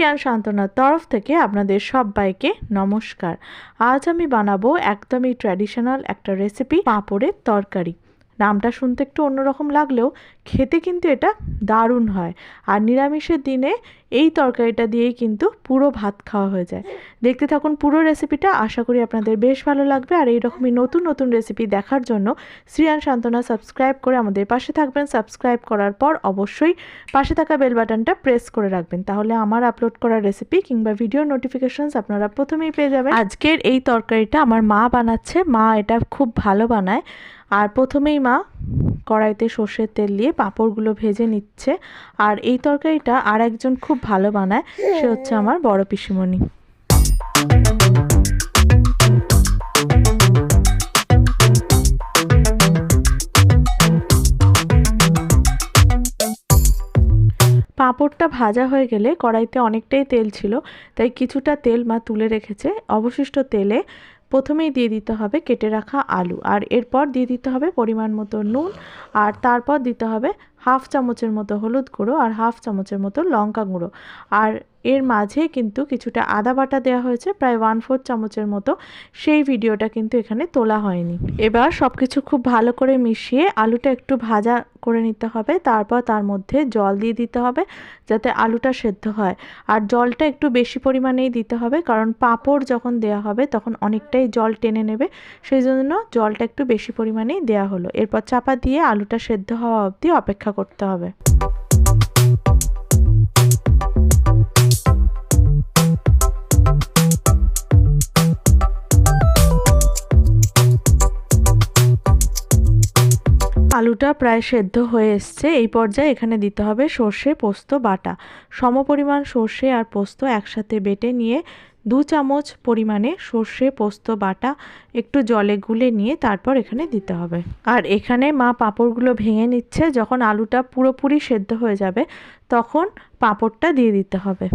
শ্রিয়ান সান্ত্বনার তরফ থেকে আপনাদের সবাইকে নমস্কার। আজ আমি বানাবো একদমই ট্র্যাডিশনাল একটা রেসিপি পাঁপড়ের তরকারি। নামটা শুনতে একটু অন্যরকম লাগলেও খেতে কিন্তু এটা দারুণ হয়। আর নিরামিষের দিনে এই তরকারিটা দিয়েই কিন্তু পুরো ভাত খাওয়া হয়ে যায়। দেখতে থাকুন পুরো রেসিপিটা, আশা করি আপনাদের বেশ ভালো লাগবে। আর এইরকমই নতুন নতুন রেসিপি দেখার জন্য শ্রিয়ান সান্ত্বনা সাবস্ক্রাইব করে আমাদের পাশে থাকবেন। সাবস্ক্রাইব করার পর অবশ্যই পাশে থাকা বেল বাটনটা প্রেস করে রাখবেন। তাহলে আমার আপলোড করা রেসিপি কিংবা ভিডিও নোটিফিকেশনস আপনারা প্রথমেই পেয়ে যাবেন। আজকের এই তরকারিটা আমার মা বানাচ্ছে। মা এটা খুব ভালো বানায়। আর প্রথমেই মা কড়াইতে সর্ষের তেল দিয়ে পাঁপড়গুলো ভেজে নিচ্ছে। আর এই তরকারিটা আর একজন খুব ভালো বানায়, সে হচ্ছে আমার বড় পিসিমণি। পাঁপড়টা ভাজা হয়ে গেলে কড়াইতে অনেকটাই তেল ছিল, তাই কিছুটা তেল মা তুলে রেখেছে। অবশিষ্ট তেলে প্রথমেই দিয়ে দিতে হবে কেটে রাখা আলু, আর এরপর দিয়ে দিতে হবে পরিমাণ মতো নুন, আর তারপর দিতে হবে হাফ চামচের মতো হলুদ গুঁড়ো আর হাফ চামচের মতো লঙ্কা গুঁড়ো। আর এর মাঝে কিন্তু কিছুটা আদা বাটা দেওয়া হয়েছে, প্রায় ওয়ান ফোর্থ চামচের মতো। সেই ভিডিওটা কিন্তু এখানে তোলা হয়নি। এবার সব কিছু খুব ভালো করে মিশিয়ে আলুটা একটু ভাজা করে নিতে হবে। তারপর তার মধ্যে জল দিয়ে দিতে হবে যাতে আলুটা সেদ্ধ হয়। আর জলটা একটু বেশি পরিমাণেই দিতে হবে, কারণ পাঁপড় যখন দেওয়া হবে তখন অনেকটাই জল টেনে নেবে। সেই জন্য জলটা একটু বেশি পরিমাণেই দেওয়া হলো। এরপর চাপা দিয়ে আলুটা সেদ্ধ হওয়া অবধি অপেক্ষা করতে হবে। আলুটা প্রায় সেদ্ধ হয়ে এসছে। এই পর্যায়ে এখানে দিতে হবে সর্ষে, পোস্ত, বাটা। সমপরিমাণ সর্ষে আর পোস্ত একসাথে বেটে নিয়ে দু চামচ পরিমাণে সর্ষে, পোস্ত, বাটা একটু জলে গুলে নিয়ে তারপর এখানে দিতে হবে। আর এখানে মা পাঁপড়গুলো ভেঙে নিচ্ছে। যখন আলুটা পুরোপুরি সেদ্ধ হয়ে যাবে, তখন পাঁপড়টা দিয়ে দিতে হবে।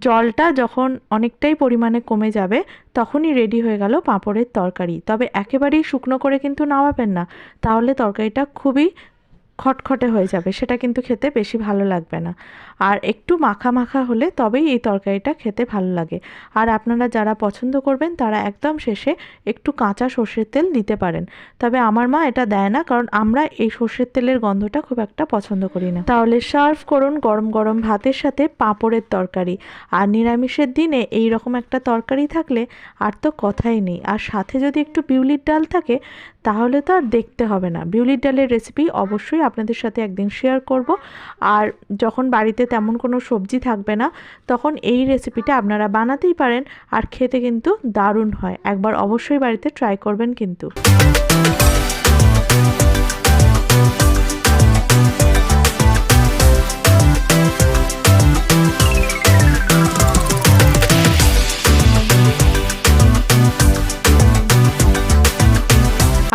জলটা যখন অনেকটাই পরিমাণে কমে যাবে, তখনই রেডি হয়ে গেল পাঁপড়ের তরকারি। তবে একেবারেই শুকনো করে কিন্তু নামাবেন না। তাহলে তরকারিটা খুবই খটখটে হয়ে যাবে, সেটা কিন্তু খেতে বেশি ভালো লাগবে না। আর একটু মাখা মাখা হলে তবেই এই তরকারিটা খেতে ভালো লাগে। আর আপনারা যারা পছন্দ করবেন, তারা একদম শেষে একটু কাঁচা সর্ষের তেল দিতে পারেন। তবে আমার মা এটা দেয় না, কারণ আমরা এই সর্ষের তেলের গন্ধটা খুব একটা পছন্দ করি না। তাহলে সার্ভ করুন গরম গরম ভাতের সাথে পাঁপড়ের তরকারি। আর নিরামিষের দিনে এই রকম একটা তরকারি থাকলে আর তো কথাই নেই। আর সাথে যদি একটু বিউলির ডাল থাকে তাহলে তো আর দেখতে হবে না। বিউলির ডালের রেসিপি অবশ্যই আপনাদের সাথে একদিন শেয়ার করব। আর যখন বাড়িতে তেমন কোনো সবজি থাকবে না, তখন এই রেসিপিটা আপনারা বানাতেই পারেন। আর খেতে কিন্তু দারুণ হয়। একবার অবশ্যই বাড়িতে ট্রাই করবেন কিন্তু।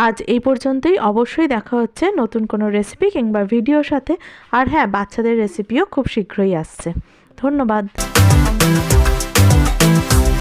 আজ এই পর্যন্তই। অবশ্যই দেখা হচ্ছে নতুন কোনো রেসিপি কিংবা ভিডিওর সাথে। আর হ্যাঁ বাচ্চাদের রেসিপিও খুব শীঘ্রই আসছে। ধন্যবাদ।